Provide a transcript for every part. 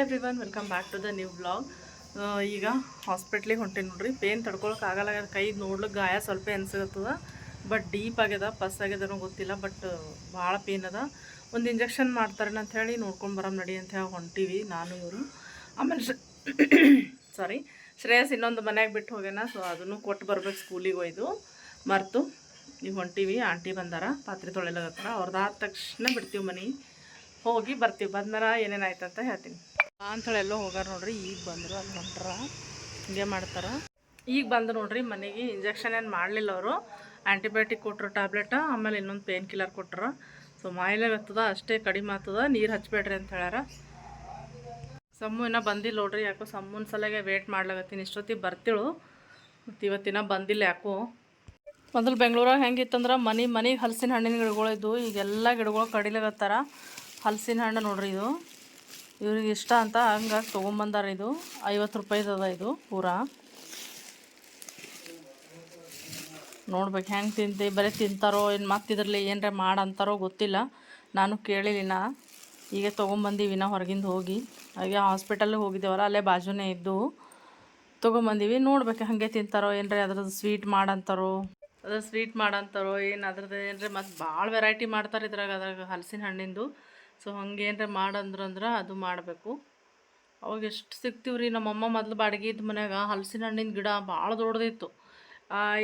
Every one welcome back to the new blog ಈಗ ಹಾಸ್ಪಿಟ್ಲಿಗೆ ಹೊಂಟೀನಿ ನೋಡ್ರಿ. ಪೇನ್ ತಡ್ಕೊಳಕ್ಕೆ ಆಗಲ್ಲ ಕೈ ನೋಡ್ಲಿಕ್ಕೆ ಗಾಯ ಸ್ವಲ್ಪ ಅನ್ಸತ್ತದ ಬಟ್ ಡೀಪ್ ಆಗ್ಯದ ಪಸ್ ಆಗ್ಯದನೋ ಗೊತ್ತಿಲ್ಲ. ಬಟ್ ಭಾಳ ಪೇನ್ ಅದ. ಒಂದು ಇಂಜೆಕ್ಷನ್ ಮಾಡ್ತಾರೆ ಅಂತ ಹೇಳಿ ನೋಡ್ಕೊಂಡು ಬರಮ್ ನಡಿ ಅಂತ ಹೇಳಿ ಹೊಂಟೀವಿ ನಾನು, ಇವರು. ಆಮೇಲೆ ಸಾರಿ ಶ್ರೇಯಸ್ ಇನ್ನೊಂದು ಮನ್ಯಾಗ ಬಿಟ್ಟು ಹೋಗ್ಯಾನ ಸೊ ಅದನ್ನು ಕೊಟ್ಟು ಬರ್ಬೇಕು ಸ್ಕೂಲಿಗೆ ಹೋಯ್ದು ಮರೆತು. ಈಗ ಹೊಂಟೀವಿ. ಆಂಟಿ ಬಂದಾರ. ಪಾತ್ರೆ ತೊಳೆಲಾಗತ್ತಾರ ಅವ್ರದ್ದಾದ ತಕ್ಷಣ ಬಿಡ್ತೀವಿ ಮನೆ. ಹೋಗಿ ಬರ್ತೀವಿ. ಬಂದ್ಮೇಲೆ ಏನೇನಾಯ್ತು ಅಂತ ಹೇಳ್ತೀನಿ. ಅಂತೇಳಿ ಎಲ್ಲೋ ಹೋಗಾರ ನೋಡ್ರಿ, ಈಗ ಬಂದರು ಅಲ್ಲಿ ಹೊಂಟ್ರ. ಹಿಂಗೆ ಮಾಡ್ತಾರ. ಈಗ ಬಂದು ನೋಡ್ರಿ, ಮನೆಗೆ ಇಂಜೆಕ್ಷನ್ ಏನು ಮಾಡಲಿಲ್ಲ ಅವರು. ಆ್ಯಂಟಿಬಯೋಟಿಕ್ ಕೊಟ್ಟರು ಟ್ಯಾಬ್ಲೆಟ್ ಆಮೇಲೆ ಇನ್ನೊಂದು ಪೇನ್ ಕಿಲ್ಲರ್ ಕೊಟ್ಟರು ಸೊ ಮಾಯಿಲೆ ಬರ್ತದ ಅಷ್ಟೇ ಕಡಿಮೆ ಆಗ್ತದ, ನೀರು ಹಚ್ಬೇಡ್ರಿ ಅಂತ ಹೇಳ್ಯಾರ. ಸಮ್ಮು ಇನ್ನೂ ಬಂದಿಲ್ಲ ನೋಡ್ರಿ, ಯಾಕೋ ಸಮ್ಮನ ಸಲಗೆ ವೇಟ್ ಮಾಡ್ಲಾಗತ್ತೀನಿ ಇಷ್ಟೊತ್ತಿಗೆ ಬರ್ತಿಳು. ಮತ್ತು ಇವತ್ತಿನ ಬಂದಿಲ್ಲ ಯಾಕೋ. ಮೊದಲು ಬೆಂಗಳೂರಾಗ ಹೆಂಗಿತ್ತಂದ್ರೆ, ಮನೆ ಮನೆಗೆ ಹಲಸಿನ ಹಣ್ಣಿನ ಗಿಡಗಳು ಇದ್ವು. ಈಗೆಲ್ಲ ಗಿಡಗಳು ಕಡಿಲಾಗತ್ತಾರ ಹಲಸಿನ ಹಣ್ಣು ನೋಡ್ರಿ ಇದು. ಇವ್ರಿಗೆ ಇಷ್ಟ ಅಂತ ಹಂಗಾಗಿ ತೊಗೊಂಬಂದಾರ ಇದು. ಐವತ್ತು ರೂಪಾಯಿದು ಅದ ಇದು ಪೂರಾ. ನೋಡ್ಬೇಕು ಹೆಂಗೆ ತಿಂತಿ ಬರೀ ತಿಂತಾರೋ, ಏನು ಮತ್ತೆ ಇದ್ರಲ್ಲಿ ಏನರ ಮಾಡಂತಾರೋ ಗೊತ್ತಿಲ್ಲ. ನಾನು ಕೇಳಿಲ್ಲ ಈಗ ತೊಗೊಂಬಂದೀವಿ ನಾ ಹೊರಗಿಂದ ಹೋಗಿ. ಹಾಗೆ ಹಾಸ್ಪಿಟಲ್ಗೆ ಹೋಗಿದ್ದೇವಲ್ಲ, ಅಲ್ಲೇ ಬಾಜುನೇ ಇದ್ದು. ತೊಗೊಂಬಂದೀವಿ. ನೋಡ್ಬೇಕು ಹಾಗೆ ತಿಂತಾರೋ, ಏನರ ಅದ್ರದ್ದು ಸ್ವೀಟ್ ಮಾಡಂತಾರೋ ಅದ್ರ ಸ್ವೀಟ್ ಮಾಡಂತಾರೋ ಏನು ಅದ್ರದ್ದು ಏನರ ಮತ್ತು ಭಾಳ ವೆರೈಟಿ ಮಾಡ್ತಾರೆ ಇದ್ರಾಗ, ಅದ್ರಾಗ ಹಲಸಿನ ಹಣ್ಣಿಂದು. ಸೊ ಹಂಗೆ ಏನರ ಮಾಡಂದ್ರು ಅಂದ್ರೆ ಅದು ಮಾಡಬೇಕು. ಅವಾಗ ಎಷ್ಟು ಸಿಗ್ತೀವಿ ರೀ ನಮ್ಮಮ್ಮ ಮೊದಲು ಬಾಡಿಗೆ ಇದ್ದ ಮನ್ಯಾಗ ಹಲಸಿನ ಹಣ್ಣಿನ ಗಿಡ ಭಾಳ ದೊಡ್ಡದಿತ್ತು.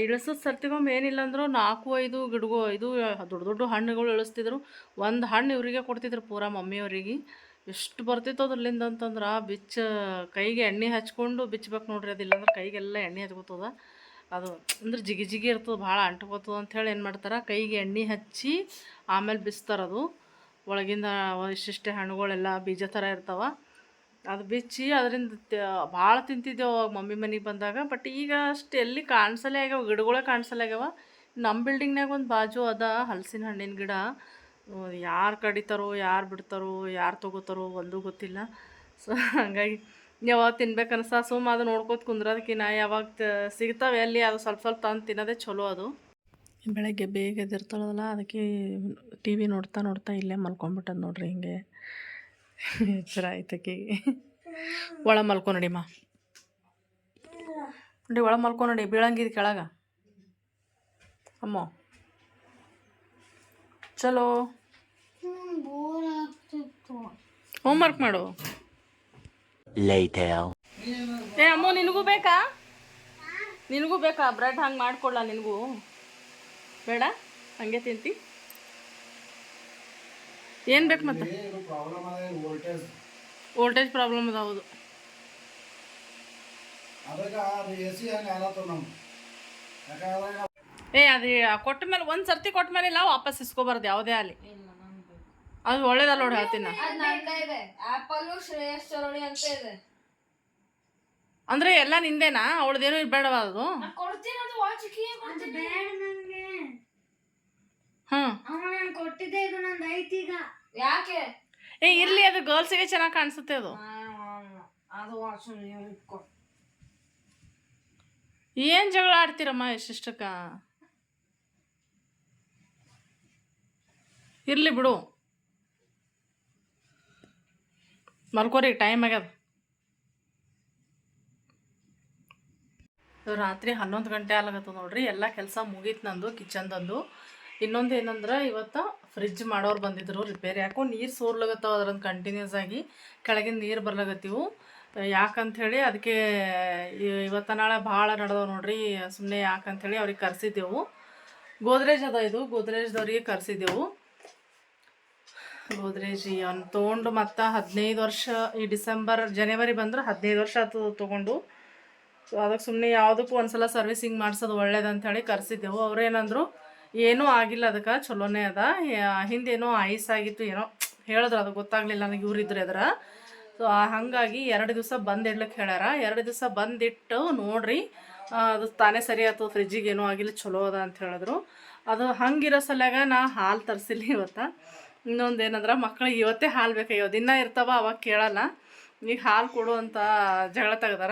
ಇಳಿಸೋದು ಸರ್ತಿಗೊಮ್ಮೆ ಏನಿಲ್ಲ ಅಂದರೂ ನಾಲ್ಕು, ಐದು ಗಿಡಗಳು ಐದು ದೊಡ್ಡ ದೊಡ್ಡ ಹಣ್ಣುಗಳು ಇಳಿಸ್ತಿದ್ರು. ಒಂದು ಹಣ್ಣು ಇವರಿಗೆ ಕೊಡ್ತಿದ್ರು ಪೂರಾ ಮಮ್ಮಿಯವರಿಗೆ. ಎಷ್ಟು ಬರ್ತಿತ್ತು ಅದ್ರಲ್ಲಿಂದ ಅಂತಂದ್ರೆ ಬಿಚ್ಚ ಕೈಗೆ ಎಣ್ಣೆ ಹಚ್ಕೊಂಡು ಬಿಚ್ಚಬೇಕು ನೋಡ್ರಿ ಅದಿಲ್ಲ ಅಂದ್ರೆ ಕೈಗೆಲ್ಲ ಎಣ್ಣೆ ಹಚ್ಕೋತದ ಅದು ಅಂದ್ರೆ ಜಿಗಿ ಜಿಗಿ ಇರ್ತದೆ ಭಾಳ ಅಂಟ್ಕೋತದ ಅಂಥೇಳಿ ಏನು ಮಾಡ್ತಾರೆ ಕೈಗೆ ಎಣ್ಣೆ ಹಚ್ಚಿ ಆಮೇಲೆ ಬಿಸ್ತಾರದು ಒಳಗಿಂದ ಇಷ್ಟಿಷ್ಟೇ ಹಣ್ಣುಗಳೆಲ್ಲ ಬೀಜ ಥರ ಇರ್ತಾವೆ. ಅದು ಬಿಚ್ಚಿ ಅದರಿಂದ ಭಾಳ ತಿಂತಿದ್ದೆವು ಅವಾಗ ಮಮ್ಮಿ ಮನೆಗೆ ಬಂದಾಗ. ಬಟ್ ಈಗ ಅಷ್ಟು ಎಲ್ಲಿ ಕಾಣಿಸಲೇ ಆಗ್ಯಾವ, ಗಿಡಗಳೇ ಕಾಣಿಸಲೇ ಆಗ್ಯಾವ. ನಮ್ಮ ಬಿಲ್ಡಿಂಗ್ನಾಗ ಒಂದು ಬಾಜು ಅದ ಹಲಸಿನ ಹಣ್ಣಿನ ಗಿಡ. ಯಾರು ಕಡಿತಾರೋ, ಯಾರು ಬಿಡ್ತಾರೋ, ಯಾರು ತೊಗೋತಾರೋ ಒಂದೂ ಗೊತ್ತಿಲ್ಲ. ಸೊ ಹಾಗಾಗಿ ಯಾವಾಗ ತಿನ್ಬೇಕು ಅನ್ಸ ಸುಮ್ಮ ಅದು ನೋಡ್ಕೋತ ಕುಂದ್ರದಕ್ಕಿನ್ನ ಯಾವಾಗ ಸಿಗ್ತಾವೆ ಅಲ್ಲಿ ಅದು ಸ್ವಲ್ಪ ಸ್ವಲ್ಪ ತಂದು ತಿನ್ನೋದೇ ಚಲೋ ಅದು. ಬೆಳಗ್ಗೆ ಬೇಗ ಎದ್ದಿರ್ತಾಳಲ್ಲ ಅದಕ್ಕೆ ಟಿ ವಿ ನೋಡ್ತಾ ನೋಡ್ತಾ ಇಲ್ಲೇ ಮಲ್ಕೊಂಬಿಟ್ಟದ ನೋಡ್ರಿ ಹಿಂಗೆ. ಎಚ್ಚರ ಆಯ್ತಕ್ಕೆ ಒಳ ಮಲ್ಕೊ ನಡಿಮ್ಮ ನೋಡಿ ಒಳ ಮಲ್ಕೊ ನೋಡಿ ಬೀಳಂಗಿದ್ ಕೆಳಗ. ಅಮ್ಮ. ಚಲೋ. ಹೋಮ್ವರ್ಕ್ ಮಾಡು. Later. ಏ ಅಮ್ಮ ನಿನಗೂ ಬೇಕಾ? ನಿನಗೂ ಬೇಕಾ? ಬ್ರೆಡ್ ಹಂಗೆ ಮಾಡ್ಕೊಡ್ಲಾ ನಿನಗೂ? ಬೇಡ ಹಂಗೆ ತಿಂತಿ. ಏನು ಬೇಕು ಮತ್ತೆ? ವೋಲ್ಟೇಜ್ ಪ್ರಾಬ್ಲಮ್ ಅದ ಹೌದು. ಏ ಅದು ಕೊಟ್ಟ ಮೇಲೆ ಒಂದು ಸರ್ತಿ ಕೊಟ್ಟ ಮೇಲೆ ಇಲ್ಲ ವಾಪಸ್ ಇಸ್ಕೋಬಾರ್ದು ಯಾವುದೇ ಆಗಲಿ. ಅದು ಒಳ್ಳೇದಲ್ಲ ನೋಡಿ ಹೇಳ್ತೀನಿ. ಅಂದ್ರೆ ಎಲ್ಲ ನಿಂದೇನಾ? ಅವಳದೇನು ಬೇಡವ ಅದು? ನಾನು ಕೊಟ್ಟಿದ್ದೆ ಇದು ನಂದು ಐತಿ ಈಗ. ಯಾಕೆ? ಏ ಇರ್ಲಿ ಅದು ಗರ್ಲ್ಸಿಗೆ ಚೆನ್ನಾಗಿ ಕಾಣಿಸುತ್ತೆ ಅದು. ಅದು ಇಟ್ಕೊ. ಏನು ಜಗಳ ಆಡ್ತೀರಮ್ಮ ಎಷ್ಟಿಷ್ಟಕ್ಕ? ಇರ್ಲಿ ಬಿಡು. ಮಲ್ಕೋರಿ ಟೈಮ್ ಆಗ್ಯದ. ರಾತ್ರಿ ಹನ್ನೊಂದು ಗಂಟೆ ಆಗ್ಲಾಗತ್ತದ ನೋಡ್ರಿ ಎಲ್ಲ ಕೆಲಸ ಮುಗೀತು ನಂದು ಕಿಚನ್ದಂದು ಇನ್ನೊಂದು ಏನಂದ್ರೆ ಇವತ್ತು ಫ್ರಿಜ್ ಮಾಡೋರು ಬಂದಿದ್ರು ರಿಪೇರಿ ಯಾಕೋ ನೀರು ಸೋರ್ಲಾಗತ್ತವ ಅದ್ರಂದು ಕಂಟಿನ್ಯೂಸ್ ಆಗಿ. ಕೆಳಗಿನ ನೀರು ಬರ್ಲಾಗತ್ತಿವು. ಯಾಕಂಥೇಳಿ ಅದಕ್ಕೆ ಇವತ್ತು ನಾಳೆ ಭಾಳ ನಡೆದವ ನೋಡ್ರಿ. ಸುಮ್ಮನೆ ಯಾಕಂಥೇಳಿ ಅವ್ರಿಗೆ ಕರೆಸಿದ್ದೆವು. ಗೋದ್ರೇಜ್ ಅದ ಇದು. ಗೋದ್ರೇಜ್ದವ್ರಿಗೆ ಕರೆಸಿದ್ದೆವು. ಗೋದ್ರೇಜ್ ಅವ್ನು ತೊಗೊಂಡು ಮತ್ತು ಹದಿನೈದು ವರ್ಷ, ಈ ಡಿಸೆಂಬರ್, ಜನವರಿ ಬಂದ್ರೆ ಹದಿನೈದು ವರ್ಷ ಆಯ್ತು ತೊಗೊಂಡು. ಸೊ ಅದಕ್ಕೆ ಸುಮ್ಮನೆ ಯಾವುದಕ್ಕೂ ಒಂದು ಸಲ ಸರ್ವಿಸಿಂಗ್ ಮಾಡಿಸೋದು ಒಳ್ಳೇದು ಹೇಳಿ ಕರೆಸಿದ್ದೆವು. ಅವ್ರೇನಂದ್ರು ಏನೂ ಆಗಿಲ್ಲ ಅದಕ್ಕೆ, ಚಲೋನೇ ಅದ. ಹಿಂದೇನೋ ಐಸ್ ಆಗಿತ್ತು, ಏನೋ, ಹೇಳಿದ್ರು, ಅದು ಗೊತ್ತಾಗಲಿಲ್ಲ ನನಗೆ ಇವ್ರಿದ್ರು ಅದರ ಸೊ ಹಾಗಾಗಿ ಎರಡು ದಿವಸ ಬಂದಿಡ್ಲಿಕ್ಕೆ ಹೇಳ್ಯಾರ. ಎರಡು ದಿವಸ ಬಂದಿಟ್ಟು ನೋಡ್ರಿ ಅದು ತಾನೇ ಸರಿ ಆಯ್ತು ಫ್ರಿಜ್ಜಿಗೆ ಏನೂ ಆಗಿಲ್ಲ, ಚಲೋ ಅದ ಅಂತ ಹೇಳಿದ್ರು. ಅದು ಹಂಗಿರೋ ಸಲ್ಯಾಗ ನಾ ಹಾಲು ತರಿಸಿಲ್ಲ ಇವತ್ತು. ಇನ್ನೊಂದು ಏನಂದ್ರೆ ಮಕ್ಳಿಗೆ ಇವತ್ತೇ ಹಾಲು ಬೇಕಾಗ್ಯಾವ ದಿನ ಇರ್ತಾವ, ಅವಾಗ ಕೇಳಲ್ಲ. ಈಗ ಹಾಲು ಕೊಡು ಅಂತ ಜಗಳ ತೆಗ್ದಾರ.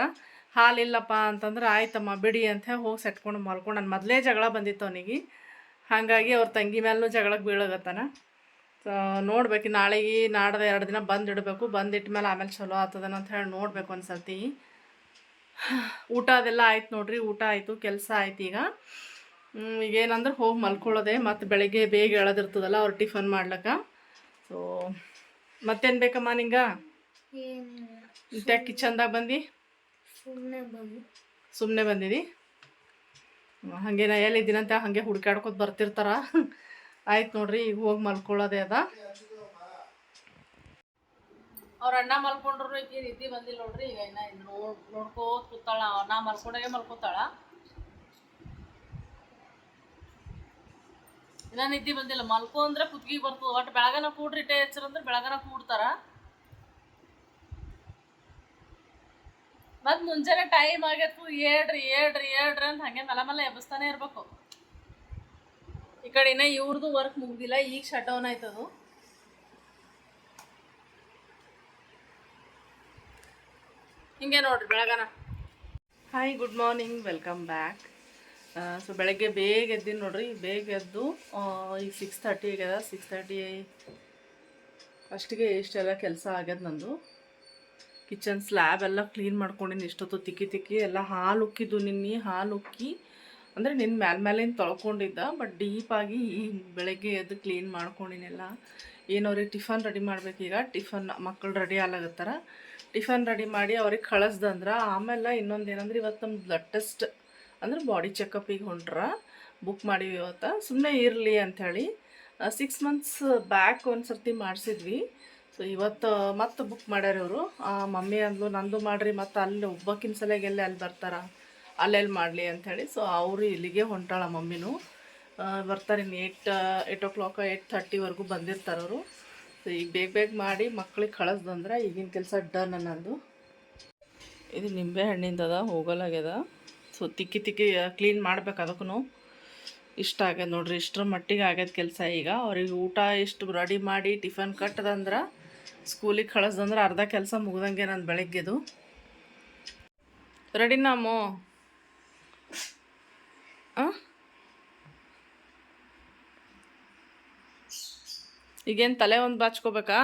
ಹಾಲು ಇಲ್ಲಪ್ಪ ಅಂತಂದ್ರೆ, ಆಯ್ತಮ್ಮ, ಬಿಡಿ ಅಂತ ಹೋಗಿ ಸೆಟ್ಕೊಂಡು ಮಲ್ಕೊಂಡು, ನಾನು ಮೊದಲೇ ಜಗಳ ಬಂದಿತ್ತು ಅವನಿಗೆ. ಹಾಗಾಗಿ ಅವ್ರ ತಂಗಿ ಮೇಲೂ ಜಗಳಕ್ಕೆ ಬೀಳಗತ್ತಾನ ನೋಡ್ಬೇಕು. ನಾಳೆಗೆ ನಾಡ್ದು ಎರಡು ದಿನ ಬಂದಿಡಬೇಕು ಬಂದಿಟ್ಟ ಮೇಲೆ ಆಮೇಲೆ ಚಲೋ ಆಗ್ತದನ ಅಂತ ಹೇಳಿ ನೋಡ್ಬೇಕು ಒಂದ್ಸರ್ತಿ. ಊಟ ಅದೆಲ್ಲ ಆಯ್ತು ನೋಡ್ರಿ. ಊಟ ಆಯಿತು ಕೆಲಸ ಆಯ್ತು ಈಗ. ಈಗ ಏನಂದ್ರೆ ಹೋಗಿ ಮಲ್ಕೊಳ್ಳೋದೆ. ಮತ್ತು ಬೆಳಗ್ಗೆ ಬೇಗ ಹೇಳೋದಿರ್ತದಲ್ಲ ಅವ್ರು ಟಿಫನ್ ಮಾಡ್ಲಕ್ಕ. ಸೊ ಮತ್ತೇನು ಬೇಕಮ್ಮ ನಿಂಗೆ? ಮತ್ತೆ ಕಿಚನ್ದಾಗ ಬಂದು? ಸುಮ್ಮನೆ ಬಂದು. ಸುಮ್ಮನೆ ಬಂದಿದಿ? ಹಾಗೆ ನಾ ಅಂತ ಹಂಗೆ ಹುಡ್ಕಾಡ್ಕೊತ ಬರ್ತಿರ್ತಾರ. ಆಯ್ತು ನೋಡ್ರಿ ಈಗ ಹೋಗಿ ಮಲ್ಕೊಳ್ಳೋದೇ ಅದ. ಅವ್ರ ಅಣ್ಣ ಮಲ್ಕೊಂಡ್ರು, ಈಗ ನಿದ್ದೆ ಬಂದಿಲ್ಲ ನೋಡ್ರಿ, ಈಗ ಇನ್ನ ನೋಡ್, ನೋಡ್ಕೋತ ಕೂತಾಳ. ನಾ ಮಲ್ಕೊಂಡಾಗೆ ಮಲ್ಕೋತಾಳ. ಇನ್ನ ನಿದ್ದಿ ಬಂದಿಲ್ಲ. ಮಲ್ಕೋ ಅಂದ್ರೆ ಕುತ್ಗಿಗೆ ಬರ್ತದ. ಒಟ್ಟು ಬೆಳಗನ ಕೂಡ್ರಿ ಇಟ್ಟೆ ಅಂದ್ರೆ ಬೆಳಗನ ಕೂಡ್ತಾರ. ಮತ್ ಮುಂಜಾನೆ ಟೈಮ್ ಆಗೈತು ಏಳ್ರಿ ಏಳ್ರಿ ಏಳ್ರಿ ಅಂತ ಹಂಗೆ ಮಲ ಮಲ ಎಬ್ಬಿಸ್ತಾನೆ ಇರ್ಬೇಕು. ಈ ಕಡೆ ಇನ್ನ ಇವ್ರದ್ದು ವರ್ಕ್ ಮುಗ್ದಿಲ್ಲ, ಈಗ ಶಟ್ ಡೌನ್ ಆಯ್ತದು ಹಿಂಗೆ ನೋಡ್ರಿ ಬೆಳಗನ. Hi good morning welcome back so ಬೆಳಗ್ಗೆ ಬೇಗ ಎದ್ದೀನಿ ನೋಡ್ರಿ, ಬೇಗ ಎದ್ದು ಈಗ ಸಿಕ್ಸ್ ಥರ್ಟಿ ಆಗ್ಯದ ಸಿಕ್ಸ್ ಥರ್ಟಿ ಫಸ್ಟಿಗೆ ಇಷ್ಟೆಲ್ಲ ಕೆಲಸ ಆಗ್ಯದ ನಂದು. ಕಿಚನ್ ಸ್ಲ್ಯಾಬ್ ಎಲ್ಲ ಕ್ಲೀನ್ ಮಾಡ್ಕೊಂಡಿನಿ. ಇಷ್ಟೊತ್ತು ತಿಕ್ಕಿ ತಿಕ್ಕಿ ಎಲ್ಲ ಹಾಲು ಉಕ್ಕಿದ್ದು ನಿನ್ನೆ. ಹಾಲು ಉಕ್ಕಿ ಅಂದರೆ ನಿನ್ನ ಮ್ಯಾಲ ಮೇಲಿಂದ ತೊಳ್ಕೊಂಡಿದ್ದ ಬಟ್ ಡೀಪಾಗಿ ಈ ಬೆಳಗ್ಗೆ ಎದ್ದು ಕ್ಲೀನ್ ಮಾಡ್ಕೊಂಡಿನೆಲ್ಲ. ಏನು ಅವ್ರಿಗೆ ಟಿಫನ್ ರೆಡಿ ಮಾಡಬೇಕೀಗ ಟಿಫನ್ ಮಕ್ಕಳು ರೆಡಿ ಆಗ್ಲಾಗತ್ತಾರ ಟಿಫನ್ ರೆಡಿ ಮಾಡಿ ಅವ್ರಿಗೆ ಕಳಿಸ್ದಂದ್ರೆ. ಆಮೇಲೆ ಇನ್ನೊಂದು ಏನಂದ್ರೆ ಇವತ್ತು ನಮ್ಮ ಬ್ಲಡ್ ಟೆಸ್ಟ್ ಅಂದ್ರೆ ಬಾಡಿ ಚೆಕಪ್ಪಿಗೆ ಹೊಂಟ್ರ. ಬುಕ್ ಮಾಡಿವಿ ಇವತ್ತು. ಸುಮ್ಮನೆ ಇರಲಿ ಅಂಥೇಳಿ ಸಿಕ್ಸ್ ಮಂತ್ಸ್ ಬ್ಯಾಕ್ ಒಂದು ಸರ್ತಿ ಮಾಡಿಸಿದ್ವಿ. ಸೊ ಇವತ್ತು ಮತ್ತೆ ಬುಕ್ ಮಾಡ್ಯಾರ ಇವರು. ಮಮ್ಮಿ ಅಂದ್ಲು, ನಂದು ಮಾಡ್ರಿ, ಮತ್ತು ಅಲ್ಲಿ ಒಬ್ಬಕ್ಕಿನ ಸಲಗೆ ಎಲ್ಲಿ ಅಲ್ಲಿ ಬರ್ತಾರ? ಅಲ್ಲೆಲ್ಲಿ ಮಾಡಲಿ? ಅಂಥೇಳಿ ಸೊ ಅವರು ಇಲ್ಲಿಗೆ ಹೊಂಟಾಳ ಮಮ್ಮಿನೂ. ಬರ್ತಾರೆ ಇನ್ನು eight at o'clock eight ಥರ್ಟಿವರೆಗೂ ಬಂದಿರ್ತಾರೆ ಅವರು. ಸೊ ಈಗ ಬೇಗ ಬೇಗ ಮಾಡಿ ಮಕ್ಳಿಗೆ ಕಳಿಸ್ದಂದ್ರೆ ಈಗಿನ ಕೆಲಸ ಡನ್ ಅನ್ನೋದು. ಇದು ನಿಂಬೆ ಹಣ್ಣಿಂದದ ಹೋಗಲಾಗ್ಯದ. ಸೊ ತಿಕ್ಕಿ ತಿಕ್ಕಿ ಕ್ಲೀನ್ ಮಾಡ್ಬೇಕು ಅದಕ್ಕೂ ಇಷ್ಟ ಆಗ್ಯದ ನೋಡ್ರಿ, ಇಷ್ಟರ ಮಟ್ಟಿಗೆ ಆಗ್ಯದ ಕೆಲಸ ಈಗ. ಅವ್ರಿಗೆ ಊಟ ಇಷ್ಟು ರೆಡಿ ಮಾಡಿ ಟಿಫನ್ ಕಟ್ಟದಂದ್ರೆ ಸ್ಕೂಲಿಗೆ ಕಳಿಸ್ದಂದ್ರೆ ಅರ್ಧ ಕೆಲಸ ಮುಗ್ದಂಗೆ ನಾನು ಬೆಳಗ್ಗೆದು. ರೆಡಿ ನಾಮು ಈಗೇನು ತಲೆ ಒಂದು ಬಾಚ್ಕೋಬೇಕಾ?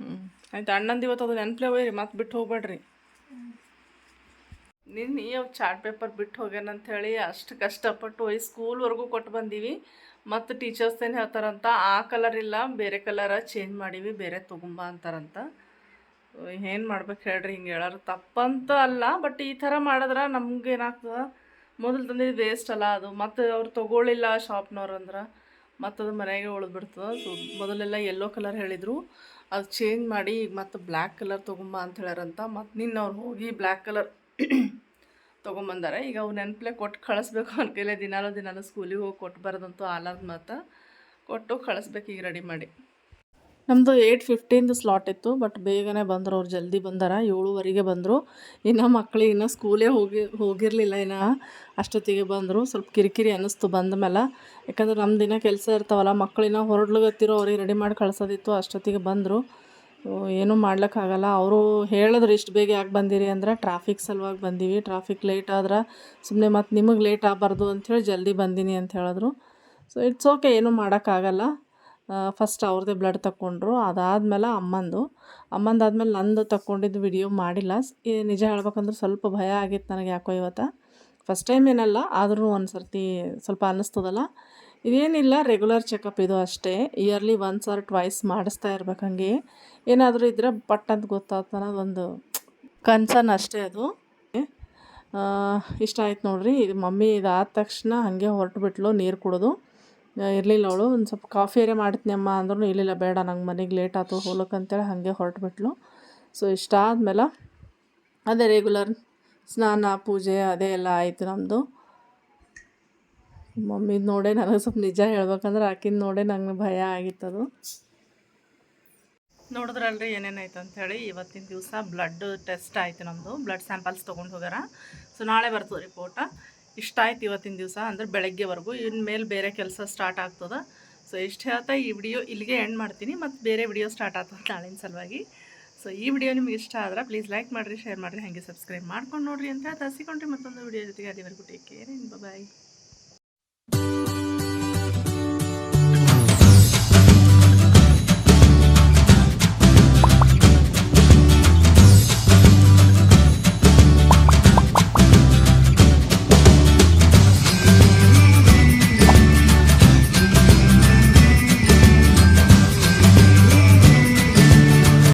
ಹ್ಞೂ ಆಯ್ತು ಅಣ್ಣಂದು ಇವತ್ತು ಅದು ನೆನಪಲೇ ಹೋಯ್ರಿ ಮತ್ತೆ ಬಿಟ್ಟು ಹೋಗ್ಬೇಡ್ರಿ. ನಿನ್ನೆ ಅವು ಚಾರ್ಟ್ ಪೇಪರ್ ಬಿಟ್ಟು ಹೋಗ್ಯಾನಂತ ಹೇಳಿ ಅಷ್ಟು ಕಷ್ಟಪಟ್ಟು ಹೋಗಿ ಸ್ಕೂಲ್ವರೆಗೂ ಕೊಟ್ಟು ಬಂದೀವಿ. ಮತ್ತು ಟೀಚರ್ಸ್ ಏನು ಹೇಳ್ತಾರಂತ, ಆ ಕಲರ್ ಇಲ್ಲ, ಬೇರೆ ಕಲರ ಚೇಂಜ್ ಮಾಡೀವಿ, ಬೇರೆ ತೊಗೊಂಬ ಅಂತಾರಂತ. ಏನು ಮಾಡ್ಬೇಕು ಹೇಳ್ರಿ, ಹಿಂಗೆ ಹೇಳಾರ ತಪ್ಪಂತ ಅಲ್ಲ ಬಟ್ ಈ ಥರ ಮಾಡಿದ್ರೆ ನಮ್ಗೆ ಏನಾಗ್ತದೆ? ಮೊದಲು ತಂದಿದ್ದು ವೇಸ್ಟ್ ಅಲ್ಲ ಅದು. ಮತ್ತು ಅವ್ರು ತೊಗೊಳ್ಳಿಲ್ಲ ಶಾಪ್ನವ್ರು ಅಂದ್ರೆ. ಮತ್ತದು ಮನೆಗೆ ಉಳಿದ್ಬಿಡ್ತದೆ. ಸೊ ಮೊದಲೆಲ್ಲ ಯೆಲ್ಲೋ ಕಲರ್ ಹೇಳಿದರು. ಅದು ಚೇಂಜ್ ಮಾಡಿ ಈಗ ಮತ್ತು ಬ್ಲ್ಯಾಕ್ ಕಲರ್ ತೊಗೊಂಬ ಅಂತ ಹೇಳ್ಯಾರಂತ. ಮತ್ತು ನಿನ್ನ ಅವ್ರು ಹೋಗಿ ಬ್ಲ್ಯಾಕ್ ಕಲರ್ ತೊಗೊಂಬಂದಾರೆ. ಈಗ ಅವ್ರು ನೆನಪಲೆ ಕೊಟ್ಟು ಕಳಿಸ್ಬೇಕು ಅನ್ಕೈಲೆ ದಿನಾಲು ದಿನಾಲು ಸ್ಕೂಲಿಗೆ ಹೋಗಿ ಕೊಟ್ಟು ಬರೋದಂತೂ ಆಲಾದ ಮತ್ತು ಕೊಟ್ಟು ಕಳಿಸ್ಬೇಕು ಈಗ ರೆಡಿ ಮಾಡಿ. ನಮ್ಮದು ಏಯ್ಟ್ ಫಿಫ್ಟೀನ್ದು ಸ್ಲಾಟ್ ಇತ್ತು, ಬಟ್ ಬೇಗನೆ ಬಂದರು ಅವ್ರು, ಜಲ್ದಿ ಬಂದಾರ. ಏಳುವರೆಗೆ ಬಂದರು. ಇನ್ನು ಮಕ್ಳಿಗೆ ಇನ್ನೂ ಸ್ಕೂಲೇ ಹೋಗಿ, ಹೋಗಿರಲಿಲ್ಲ ಇನ್ನು. ಅಷ್ಟೊತ್ತಿಗೆ ಬಂದರು. ಸ್ವಲ್ಪ ಕಿರಿಕಿರಿ ಅನ್ನಿಸ್ತು ಬಂದ ಮೇಲೆ ಯಾಕಂದ್ರೆ ನಮ್ಮ ದಿನ ಕೆಲಸ ಇರ್ತಾವಲ್ಲ ಮಕ್ಕಳಿನ ಹೊರಡ್ಲಿಗತ್ತಿರೋ ಅವ್ರಿಗೆ ರೆಡಿ ಮಾಡಿ ಕಳ್ಸೋದಿತ್ತು. ಅಷ್ಟೊತ್ತಿಗೆ ಬಂದರು. ಏನೂ ಮಾಡ್ಲಿಕ್ಕಾಗಲ್ಲ ಅವರು ಹೇಳಿದ್ರು, ಇಷ್ಟು ಬೇಗ ಯಾಕೆ ಬಂದಿರಿ? ಅಂದ್ರೆ, ಟ್ರಾಫಿಕ್ ಸಲುವಾಗಿ ಬಂದೀವಿ. ಟ್ರಾಫಿಕ್ ಲೇಟ್ ಆದ್ರೆ ಸುಮ್ಮನೆ ಮತ್ತು ನಿಮಗೆ ಲೇಟ್ ಆಗಬಾರ್ದು ಅಂಥೇಳಿ ಜಲ್ದಿ ಬಂದೀನಿ ಅಂತ ಹೇಳಿದ್ರು. ಸೊ ಇಟ್ಸ್ ಓಕೆ ಏನೂ ಮಾಡೋಕ್ಕಾಗಲ್ಲ ಫಸ್ಟ್ ಅವ್ರದ್ದೇ ಬ್ಲಡ್ ತಗೊಂಡ್ರು ಅದಾದಮೇಲೆ ಅಮ್ಮಂದು. ಅಮ್ಮಂದಾದ್ಮೇಲೆ ನಂದು ತಗೊಂಡಿದ್ದು ವಿಡಿಯೋ ಮಾಡಿಲ್ಲ. ನಿಜ ಹೇಳ್ಬೇಕಂದ್ರೆ ಸ್ವಲ್ಪ ಭಯ ಆಗಿತ್ತು ನನಗೆ ಯಾಕೋ ಇವತ್ತು. ಫಸ್ಟ್ ಟೈಮ್ ಏನಲ್ಲ, ಆದರೂ ಒಂದು ಸರ್ತಿ ಸ್ವಲ್ಪ ಅನ್ನಿಸ್ತದಲ್ಲ. ಇದೇನಿಲ್ಲ ರೆಗ್ಯುಲರ್ ಚೆಕಪ್ ಇದು ಅಷ್ಟೇ. ಇಯರ್ಲಿ ಒನ್ಸ್ ಆರ್ ಟ್ವೈಸ್ ಮಾಡಿಸ್ತಾ ಇರ್ಬೇಕು ಹಂಗೆ. ಏನಾದರೂ ಇದ್ರೆ ಪಟ್ ಅಂತ ಗೊತ್ತಾಗ್ತಾನ ಒಂದು ಕನ್ಸರ್ನ್ ಅಷ್ಟೇ ಅದು. ಇಷ್ಟ ಆಯ್ತು ನೋಡ್ರಿ. ಇದು ಮಮ್ಮಿ ಇದಾದ ತಕ್ಷಣ ಹಾಗೆ ಹೊರಟು ಬಿಟ್ಲು, ನೀರು ಕುಡಿದು. ಇರಲಿಲ್ಲ ಅವಳು. ಒಂದು ಸ್ವಲ್ಪ ಕಾಫಿಯರೇ ಮಾಡ್ತೀನಿ ಅಮ್ಮ ಅಂದ್ರೂ ಇರಲಿಲ್ಲ, ಬೇಡ, ನಂಗೆ ಮನೆಗೆ ಲೇಟ್ ಆಯ್ತು ಹೋಲಕ್ಕೆ ಅಂತೇಳಿ ಹಾಗೆ ಹೊರಟು ಬಿಟ್ಲು. ಸೊ ಇಷ್ಟ ಆದಮೇಲೆ ಅದೇ ರೆಗ್ಯುಲರ್ ಸ್ನಾನ, ಪೂಜೆ, ಅದೇ ಎಲ್ಲ ಆಯಿತು ನಮ್ಮದು ಮಮ್ಮಿದು ನೋಡೇ ನನಗೆ ಸ್ವಲ್ಪ ನಿಜ ಹೇಳ್ಬೇಕಂದ್ರೆ ಆಕಿನ ನೋಡೇ ನಂಗೆ ಭಯ ಆಗಿತ್ತದು. ನೋಡಿದ್ರಲ್ರಿ ಏನೇನಾಯ್ತು ಅಂಥೇಳಿ ಇವತ್ತಿನ ದಿವಸ ಬ್ಲಡ್ ಟೆಸ್ಟ್ ಆಯಿತು ನಮ್ಮದು ಬ್ಲಡ್ ಸ್ಯಾಂಪಲ್ಸ್ ತೊಗೊಂಡು ಹೋಗ್ಯಾರ. ಸೊ ನಾಳೆ ಬರ್ತದೆ ರಿಪೋರ್ಟ ಇಷ್ಟ ಆಯ್ತು ಇವತ್ತಿನ ದಿವಸ ಅಂದರೆ ಬೆಳಗ್ಗೆವರೆಗೂ. ಇನ್ಮೇಲೆ ಬೇರೆ ಕೆಲಸ ಸ್ಟಾರ್ಟ್ ಆಗ್ತದೆ. ಸೊ ಇಷ್ಟು ಹೇಳ್ತಾ ಈ ವಿಡಿಯೋ ಇಲ್ಲಿಗೆ ಎಂಡ್ ಮಾಡ್ತೀನಿ. ಮತ್ತು ಬೇರೆ ವಿಡಿಯೋ ಸ್ಟಾರ್ಟ್ ಆಗ್ತದೆ ನಾಳಿನ ಸಲುವಾಗಿ. ಸೊ ಈ ವಿಡಿಯೋ ನಿಮ್ಗೆ ಇಷ್ಟ ಆದ್ರೆ ಪ್ಲೀಸ್ ಲೈಕ್ ಮಾಡಿರಿ ಶೇರ್ ಮಾಡಿರಿ, ಹಾಗೆ ಸಬ್ಸ್ಕ್ರೈಬ್ ಮಾಡ್ಕೊಂಡು ನೋಡ್ರಿ ಅಂತ ಹೇಳ್ತಾ ಹಸಿಕೊಂಡ್ರಿ ಮತ್ತೊಂದು ವಿಡಿಯೋ ಜೊತೆಗೆ. ಅಲ್ಲಿವರೆಗೂ ಟೇಕ್ ಕೇರ್ ಬಾಯ್